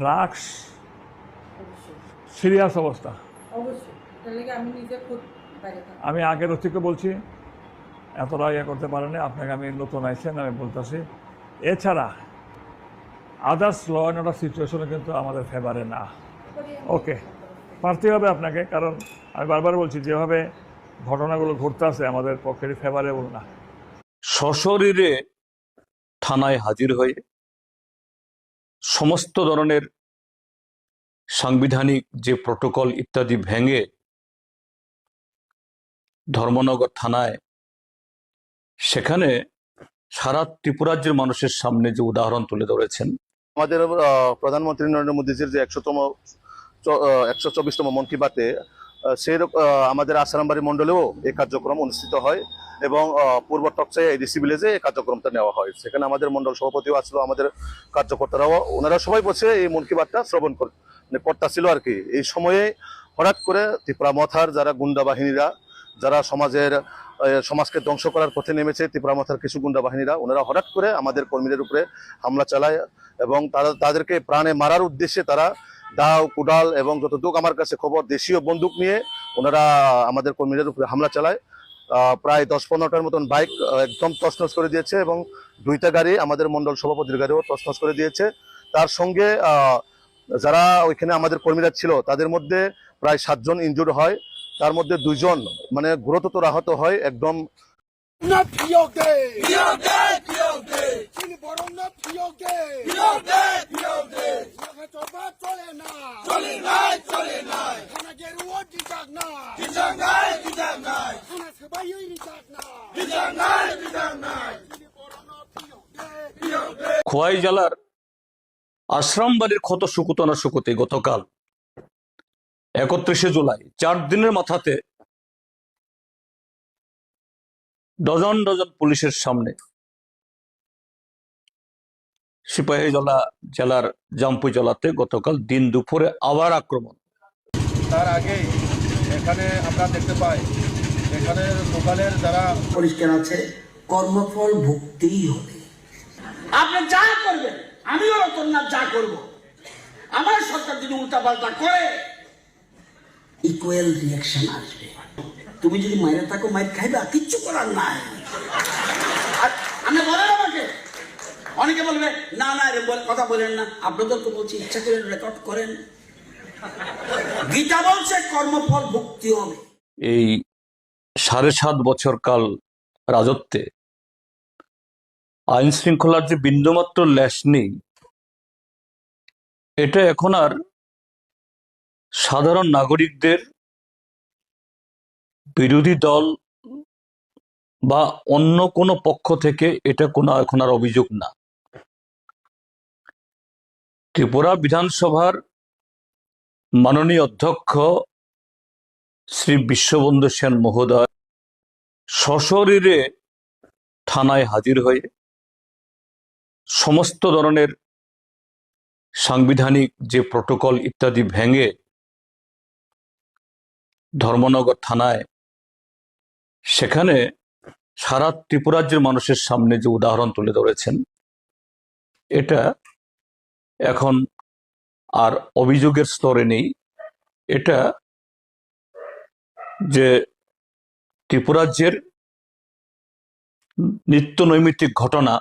Drugs serious অবস্থা। আমি আগের থেকে। বলছি এতটা ইয়ে করতে পারেনি আপনাকে আমি নতুন আইসেন আমি বলতেছি। এছাড়া আদার্স ল অ্যান্ড অর্ডার সিচুয়েশনে কিন্তু আমাদের ফেভারে না। ওকে পারতে হবে আপনাকে কারণ আমি বারবার বলছি যেভাবে ঘটনাগুলো ঘটতেছে আমাদের পক্ষে ফেভারেবল না। সশরীরে থানায় হাজির হয়ে সমস্ত ধরনের সাংবিধানিক যে প্রটোকল ইত্যাদি ভেঙে ধর্মনগর থানায়, সেখানে সারা ত্রিপুরাজ্যের মানুষের সামনে যে উদাহরণ তুলে ধরেছেন। আমাদের প্রধানমন্ত্রী নরেন্দ্র মোদীজির যে একশোতম একশো চব্বিশতম মন কি বাতে সেই আমাদের আসারামবাড়ি মণ্ডলেও এই কার্যক্রম অনুষ্ঠিত হয় এবং পূর্ব টকসাই এডিসি ভিলেজে এই কার্যক্রমটা নেওয়া হয়। সেখানে আমাদের মণ্ডল সভাপতিও আসলো, আমাদের কার্যকর্তারাও, ওনারা সবাই বসে এই মন কি বাতটা শ্রবণ কর মানে করতেছিল আর কি। এই সময়ে হঠাৎ করে ত্রিপুরা মথার যারা গুন্ডা বাহিনীরা, যারা সমাজের সমাজকে ধ্বংস করার পথে নেমেছে ত্রিপুরা মথার কিছু গুন্ডা বাহিনীরা, ওনারা হঠাৎ করে আমাদের কর্মীদের উপরে হামলা চালায় এবং তারা, তাদেরকে প্রাণে মারার উদ্দেশ্যে তারা দাও, কুডাল এবং যতটুক আমার কাছে খবর, দেশীয় বন্দুক নিয়ে ওনারা আমাদের কর্মীদের উপরে হামলা চালায়। প্রায় দশ পনেরোটার মতন বাইক একদম তছনছ করে দিয়েছে এবং দুইটা গাড়ি আমাদের মন্ডল সভাপতির গাড়িও তছনছ করে দিয়েছে। তার সঙ্গে যারা ওইখানে আমাদের কর্মীরা ছিল, তাদের মধ্যে প্রায় সাতজন ইনজুর হয়। তার মধ্যে দুইজন মানে গুরুতর আহত হয়, একদম না প্রিয়কে প্রিয়কে প্রিয়কে চিনি বরং না প্রিয়কে প্রিয়কে। প্রিয়কে চলবা চলে না। চলে নাই চলে নাই। খানা গেরুও দিজাক না। দিজাক নাই দিজাক নাই। খানা সবাই ওই দিজাক না। দিজাক নাই দিজাক নাই। চিনি বরং না প্রিয়কে। প্রিয়কে। খোয়াই জেলার আশ্রামবাড়ির ক্ষত শুকুতো না শুকুতে গতকাল একত্রিশে জুলাই চার দিনের মাথাতে ডজন ডজন পুলিশের সামনে সিপাহীজলা জেলার জাম্পু জেলাতে গতকাল দিন দুপুরে আবার আক্রমণ। তার আগেই এখানে আমরা দেখতে পাই এখানে লোকালের যারা পরিষ্কার আছে কর্মফল ভুগতেই হবে। আপনি যা করবেন আমি আমিও কন্যা যা করব। আমার সরকার যদি উল্টাপাল্টা করে ইকুয়াল রিয়াকশন আসবে। তুমি যদি মায়েরা থাকো মায়ের খাইবা কিচ্ছু করার নাই। আর আপনি বলেন আমাকে অনেকে বলবে, না না রে কথা বলেন না। আপনাদের তো বলছি, ইচ্ছা করে রেকর্ড করেন। গীতা বলছে, কর্মফল ভুক্তি হবে। এই সাড়ে সাত বছর কাল রাজত্বে আইন শৃঙ্খলার যে বিন্দুমাত্র ল্যাস নেই, এটা এখন আর সাধারণ নাগরিকদের বিরোধী দল বা অন্য কোনো পক্ষ থেকে এটা কোনো এখন আর অভিযোগ না। ত্রিপুরা বিধানসভার মাননীয় অধ্যক্ষ শ্রী বিশ্ববন্ধু সেন মহোদয় সশরীরে থানায় হাজির হয়ে সমস্ত ধরনের সাংবিধানিক যে প্রটোকল ইত্যাদি ভেঙে ধর্মনগর থানায়, সেখানে সারা ত্রিপুরাজ্যের মানুষের সামনে যে উদাহরণ তুলে ধরেছেন, এটা এখন আর অভিযোগের স্তরে নেই। এটা যে ত্রিপুরাজ্যের নিত্য নৈমিত্তিক ঘটনা,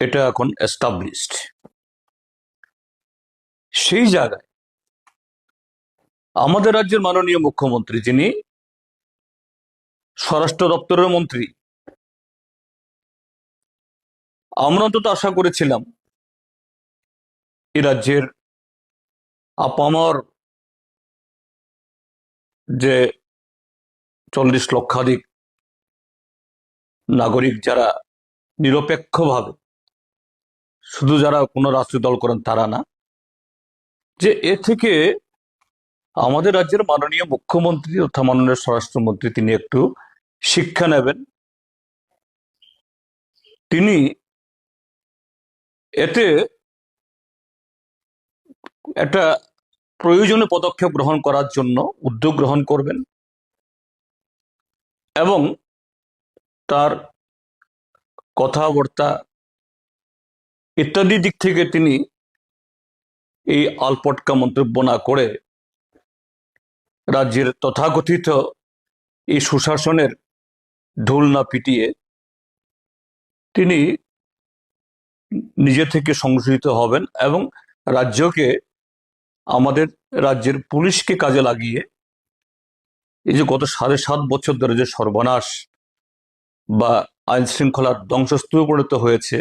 এটা এখন এস্টাবলিশড সেই জায়গায় আমাদের রাজ্যের মাননীয় মুখ্যমন্ত্রী যিনি, স্বরাষ্ট্র দপ্তরের মন্ত্রী, আমরা অন্তত আশা করেছিলাম এই রাজ্যের আপামর যে চল্লিশ লক্ষাধিক নাগরিক যারা নিরপেক্ষভাবে, শুধু যারা কোনো রাষ্ট্রীয় দল করেন তারা না, যে এ থেকে আমাদের রাজ্যের মাননীয় মুখ্যমন্ত্রী তথা মাননীয় স্বরাষ্ট্রমন্ত্রী তিনি একটু শিক্ষা নেবেন। তিনি এতে একটা প্রয়োজনীয় পদক্ষেপ গ্রহণ করার জন্য উদ্যোগ গ্রহণ করবেন এবং তার কথাবার্তা ইত্যাদি দিক থেকে তিনি এই আলপটকা মন্তব্য না করে রাজ্যের তথাকথিত এই সুশাসনের ঢোল না পিটিয়ে তিনি নিজে থেকে সংশোধিত হবেন এবং রাজ্যকে আমাদের রাজ্যের পুলিশকে কাজে লাগিয়ে এই যে গত সাড়ে সাত বছর ধরে যে সর্বনাশ বা আইন শৃঙ্খলার ধ্বংসস্তূপে পরিণত হয়েছে,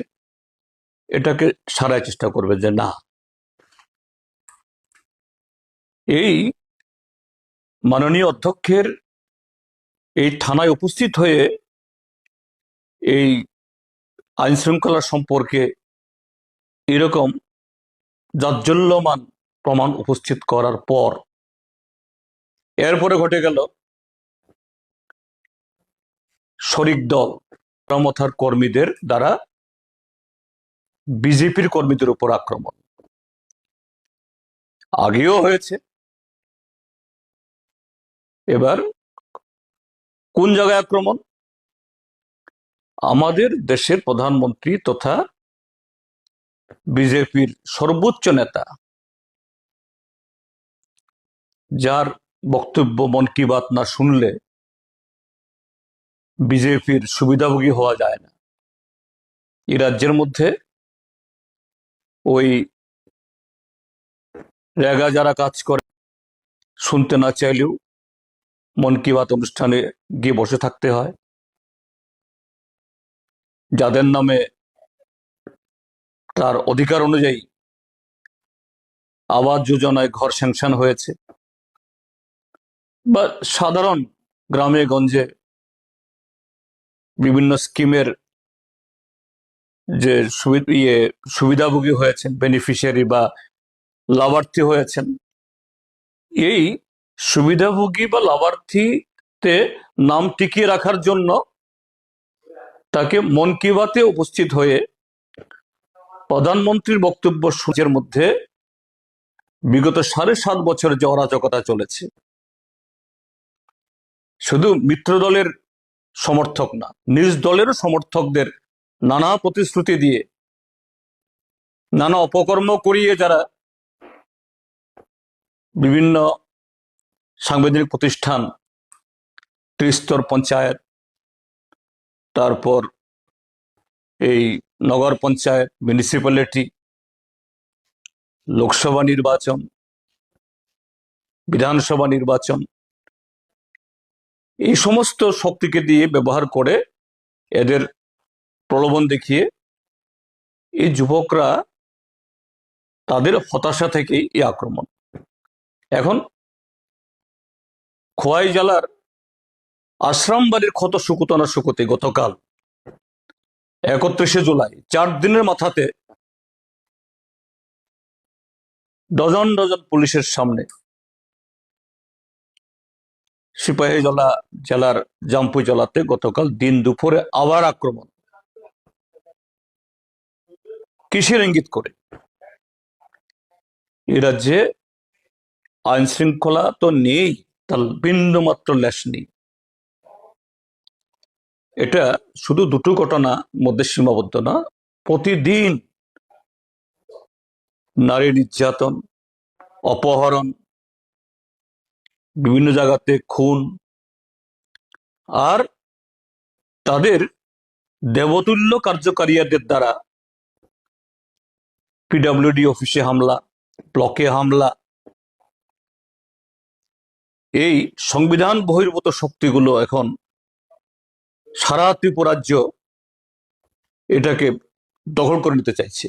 এটাকে সারায় চেষ্টা করবে যে না। এই মাননীয় অধ্যক্ষের এই থানায় উপস্থিত হয়ে এই আইন শৃঙ্খলা সম্পর্কে এরকম জাজ্জল্যমান প্রমাণ উপস্থিত করার পর এরপরে ঘটে গেল শরিক দল, রামথার কর্মীদের দ্বারা বিজেপির কর্মীদের উপর আক্রমণ। আগেও হয়েছে। এবার কোন জায়গায় আক্রমণ? আমাদের দেশের প্রধানমন্ত্রী তথা বিজেপির সর্বোচ্চ নেতা যার বক্তব্য মন কি বাত না শুনলে বিজেপির সুবিধাভোগী হওয়া যায় না। এই রাজ্যের মধ্যে ওই রেগা যারা কাজ করে, শুনতে না চাইলেও মন কি বাত অনুষ্ঠানে গিয়ে বসে থাকতে হয়। যাদের নামে তার অধিকার অনুযায়ী আবাস যোজনায় ঘর স্যাংশন হয়েছে। বা সাধারণ গ্রামে, গঞ্জে বিভিন্ন স্কিমের যে ইয়ে সুবিধাভোগী হয়েছেন বেনিফিশিয়ারি বা লাভার্থী হয়েছেন, এই সুবিধাভোগী বা লাভার্থীতে নাম টিকিয়ে রাখার জন্য তাকে মন কি বাতে উপস্থিত হয়ে প্রধানমন্ত্রীর বক্তব্য সূচের মধ্যে বিগত সাড়ে সাত বছর যে অরাজকতা চলেছে শুধু মিত্র দলের সমর্থক না, নিজ দলেরও সমর্থকদের নানা প্রতিশ্রুতি দিয়ে, নানা অপকর্ম করিয়ে যারা বিভিন্ন সাংবিধানিক প্রতিষ্ঠান, ত্রিস্তর পঞ্চায়েত, তারপর এই নগর পঞ্চায়েত মিউনিসিপ্যালিটি লোকসভা নির্বাচন, বিধানসভা নির্বাচন এই সমস্ত শক্তিকে দিয়ে ব্যবহার করে এদের প্রলোভন দেখিয়ে এই যুবকরা তাদের হতাশা থেকেই এই আক্রমণ। এখন খোয়াই জেলার আশ্রামবাড়ির ক্ষত শুকুতো না শুকুতে গতকাল একত্রিশে জুলাই, চার দিনের মাথাতে ডজন ডজন পুলিশের সামনে সিপাহীজলা জেলার জাম্পু জেলাতে গতকাল দিন দুপুরে আবার আক্রমণ। কিসের ইঙ্গিত করে? এ রাজ্যে আইন শৃঙ্খলা তো নেই, তার বিন্দু মাত্র লেশ নেই। এটা শুধু দুটো ঘটনা মধ্যে সীমাবদ্ধ না, প্রতিদিন নারী নির্যাতন, অপহরণ বিভিন্ন জায়গাতে খুন। আর তাদের দেবতুল্য কার্যকারিয়াদের দ্বারা পিডাব্লিউডি অফিসে হামলা, ব্লকে হামলা। এই সংবিধান বহির্ভূত শক্তিগুলো এখন সারা ত্রিপুরাজ্য এটাকে দখল করে নিতে চাইছে।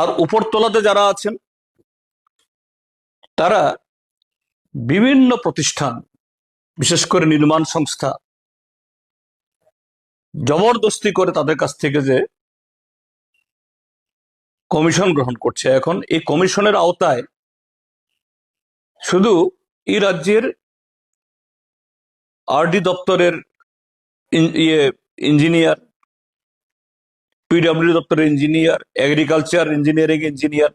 আর উপরতলাতে যারা আছেন তারা বিভিন্ন প্রতিষ্ঠান, বিশেষ করে নির্মাণ সংস্থা, জবরদস্তি করে তাদের কাছ থেকে যে কমিশন গ্রহণ করছে। এখন এই কমিশনের আওতায় শুধু এই রাজ্যের আরডি দপ্তরের ইয়ে ইঞ্জিনিয়ার পিডব্লিউ দপ্তরের ইঞ্জিনিয়ার এগ্রিকালচার ইঞ্জিনিয়ারিং ইঞ্জিনিয়ার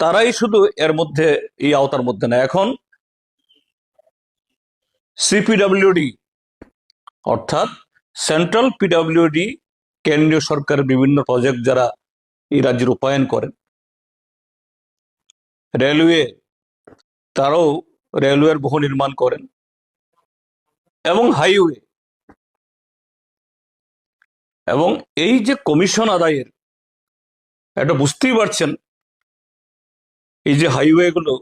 তারাই শুধু এর মধ্যে, এই আওতার মধ্যে না এখন সিপিডাব্লিউডি অর্থাৎ সেন্ট্রাল পিডব্লিউডি কেন্দ্রীয় সরকারের বিভিন্ন প্রজেক্ট যারা এই রাজ্যে রূপায়ণ করেন। রেলওয়ে তারাও রেলওয়ের বহু নির্মাণ করেন। এবং হাইওয়ে এবং এই যে কমিশন আদায়ের, এটা বুঝতেই পারছেন এই যে হাইওয়েগুলো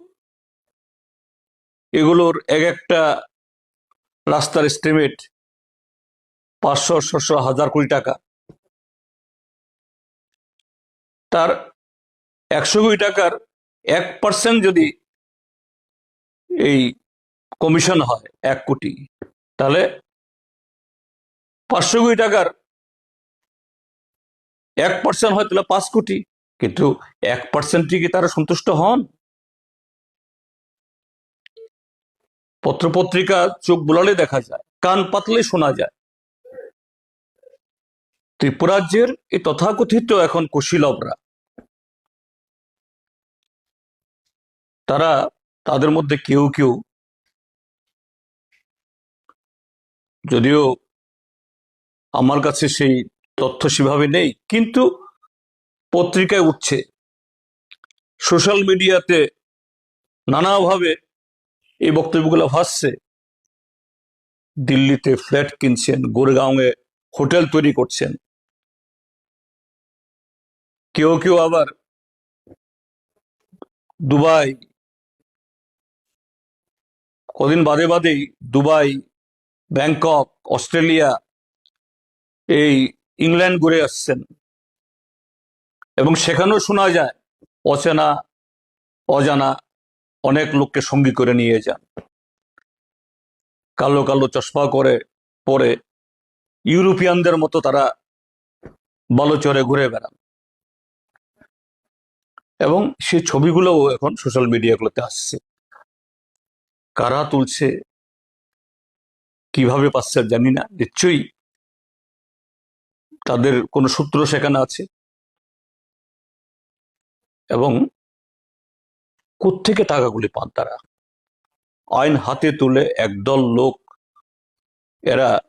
এগুলোর এক একটা রাস্তার এস্টিমেট পাঁচশো, ছশো, হাজার কোটি টাকা। তার একশো কোটি টাকার এক পার্সেন্ট যদি এই কমিশন হয় এক কোটি, তাহলে পাঁচশো কোটি টাকার এক পার্সেন্ট হয় তাহলে পাঁচ কোটি। কিন্তু এক পার্সেন্টই কি তারা সন্তুষ্ট হন? পত্রপত্রিকা চোখ বুলালে দেখা যায়, কান পাতলে শোনা যায়। ত্রিপুরাজ্যের এই তথাকথিত এখন কুশীলবরা, তারা তাদের মধ্যে কেউ কেউ যদিও আমার কাছে সেই তথ্য সেভাবে নেই, কিন্তু পত্রিকায় উঠছে। সোশ্যাল মিডিয়াতে নানাভাবে এই বক্তব্যগুলো ভাসছে। দিল্লিতে ফ্ল্যাট কিনছেন, গোরগাঁওয়ে হোটেল তৈরি করছেন। কেউ কেউ আবার দুবাই, কদিন বাদে বাদেই দুবাই, ব্যাংকক, অস্ট্রেলিয়া, এই ইংল্যান্ড ঘুরে আসছেন। এবং সেখানেও শোনা যায়, অচেনা, অজানা অনেক লোককে সঙ্গী করে নিয়ে যান। কালো কালো চশমা করে পরে ইউরোপিয়ানদের মতো তারা বালুচরে ঘুরে বেড়ান। এবং সেই ছবিগুলোও এখন সোশ্যাল মিডিয়াগুলোতে আসছে। কারা তুলছে, কীভাবে পাচ্ছে জানি না। নিশ্চয়ই তাদের কোনো সূত্র সেখানে আছে। এবং কোত্থেকে টাকাগুলি পান তারা? আইন হাতে তুলে একদল লোক এরা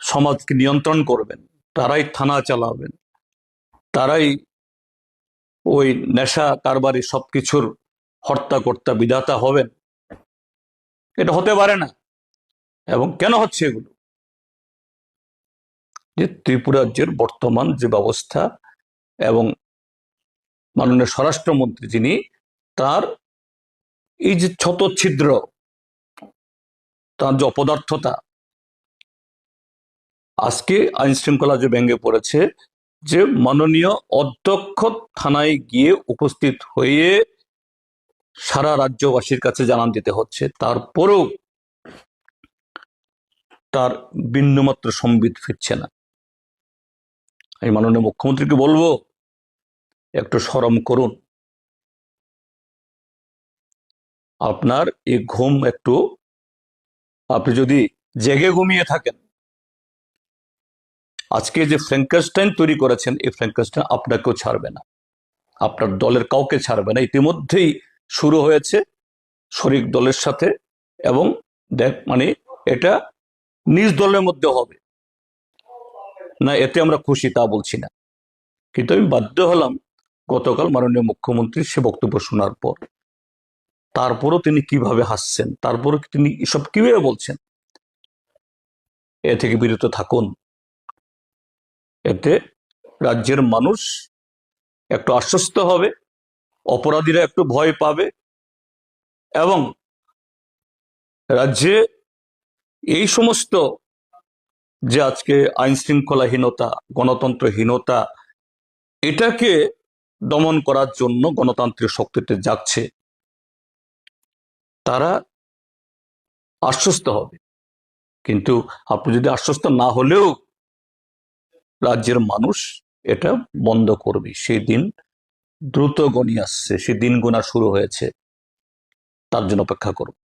সমাজকে নিয়ন্ত্রণ করবেন, তারাই থানা চালাবেন, তারাই ওই নেশা কারবারি সবকিছুর হর্তা কর্তা বিধাতা হবেন। এটা হতে পারে না। এবং কেন হচ্ছে এগুলো? যে ত্রিপুরাজ্যের বর্তমান যে ব্যবস্থা এবং মাননীয় স্বরাষ্ট্রমন্ত্রী যিনি, তার এই যে ক্ষত ছিদ্র তার যে অপদার্থতা, আজকে আইন শৃঙ্খলা যে ব্যঙ্গে পড়েছে, যে মাননীয় অধ্যক্ষ থানায় গিয়ে উপস্থিত হয়ে সারা রাজ্যবাসীর কাছে জানান দিতে হচ্ছে। তারপরেও তার বিন্দুমাত্র সম্বিত ফিরছে না। আমি মাননীয় মুখ্যমন্ত্রীকে বলব একটু সরম করুন। আপনার এই ঘুম একটু, আপনি যদি জেগে ঘুমিয়ে থাকেন, আজকে যে ফ্র্যাঙ্কাস্টাইন তৈরি করেছেন, এই ফ্র্যাঙ্কাস্টাইন আপনাকেও ছাড়বে না। আপনার দলের কাউকে ছাড়বে না। ইতিমধ্যেই শুরু হয়েছে শরিক দলের সাথে এবং দেখ মানে এটা নিজ দলের মধ্যে হবে। না, এতে আমরা খুশি তা বলছি না। কিন্তু আমি বাধ্য হলাম গতকাল মাননীয় মুখ্যমন্ত্রীর সে বক্তব্য শোনার পর। তারপরও তিনি কীভাবে হাসছেন? তারপরও তিনি এসব কীভাবে বলছেন? এ থেকে বিরত থাকুন। এতে রাজ্যের মানুষ একটু আশ্বস্ত হবে, অপরাধীরা একটু ভয় পাবে এবং রাজ্যে এই সমস্ত যে আজকে আইন শৃঙ্খলাহীনতা গণতন্ত্রহীনতা, এটাকে দমন করার জন্য গণতান্ত্রিক শক্তিতে যাচ্ছে, তারা আশ্বস্ত হবে। কিন্তু আপনি যদি আশ্বস্ত না হলেও রাজ্যের মানুষ এটা বন্ধ করবে। সেই দিন দ্রুত গণি আসছে, সেই দিন গোনা শুরু হয়েছে, তার জন্য অপেক্ষা করব।